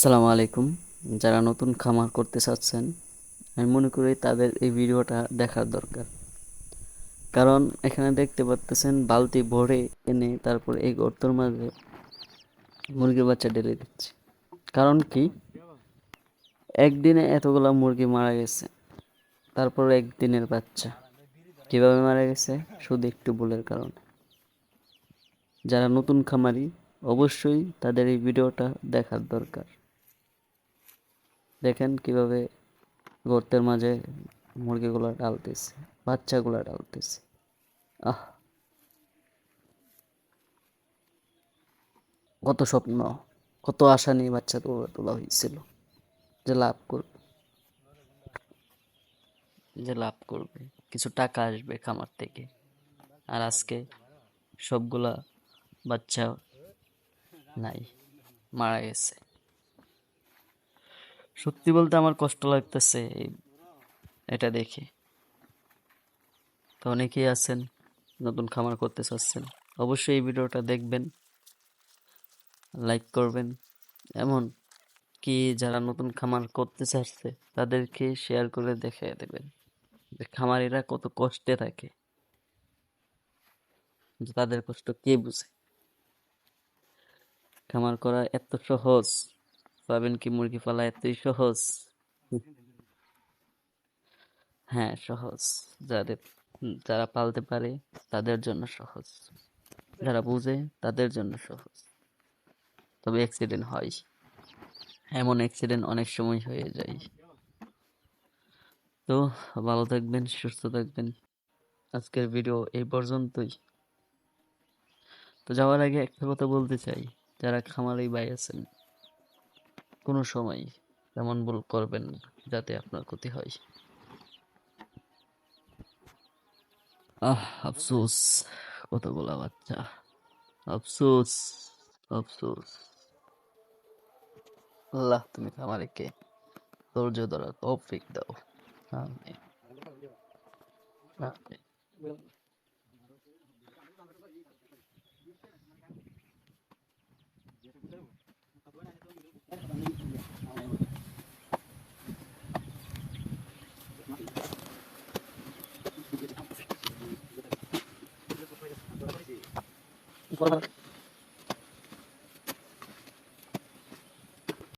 সালামু আলাইকুম। যারা নতুন খামার করতে চাচ্ছেন, আমি মনে করি তাদের এই ভিডিওটা দেখার দরকার। কারণ এখানে দেখতে পাচ্তেছেন বালতি ভরে এনে তারপর এই গর্তর মাঝে মুরগির বাচ্চা ঢেলে দিচ্ছে। কারণ কি? একদিনে এতগুলা মুরগি মারা গেছে, তারপর একদিনের বাচ্চা। কীভাবে মারা গেছে? শুধু একটু ভুলের কারণে। যারা নতুন খামারি, অবশ্যই তাদের এই ভিডিওটা দেখার দরকার। দেখেন কীভাবে গর্তের মাঝে মুরগিগুলো ডালতেছে, বাচ্চাগুলো ডালতেছে। আহ! কত স্বপ্ন, কত আশা নিয়ে বাচ্চা তোলা তোলা হয়েছিল যে লাভ করবে, যে লাভ করবে। কিছু টাকা আসবে খামার থেকে। আর আজকে সবগুলা বাচ্চা নাই, মারা গেছে। সত্যি বলতে আমার কষ্ট লাগতেছে এটা দেখে। তো অনেকেই আছেন, নতুন খামার করতে চাচ্ছেন। অবশ্যই এই ভিডিওটা দেখবেন লাইক করবেন। এমন কি যারা নতুন খামার করতে চাচ্ছে, তাদেরকে শেয়ার করে দেখে দেবেন যে খামারিরা কত কষ্টে থাকে। তাদের কষ্ট কে বুঝে? খামার করা এত সহজ। পাবেন কি মুরগি পালা এতই সহজ? হ্যাঁ সহজ। যাদের, যারা পালতে পারে তাদের জন্য সহজ। যারা বুঝে তাদের জন্য সহজ। তবে অ্যাক্সিডেন্ট হয়। এমন অ্যাক্সিডেন্ট অনেক সময় হয়ে যায়। তো ভালো থাকবেন, সুস্থ থাকবেন। আজকের ভিডিও এই পর্যন্তই। তো যাওয়ার আগে একটা কথা বলতে চাই। যারা খামারি ভাই আছেন কোনো সময় তেমন ভুল করবেন না যাতে আপনার ক্ষতি হয়। আহ, আফসোস, কতগুলা বাচ্চা। আফসোস আফসোস। আল্লাহ, তুমি খামারিকে ধৈর্য ধরার তৌফিক দাও। আমিন। 你说的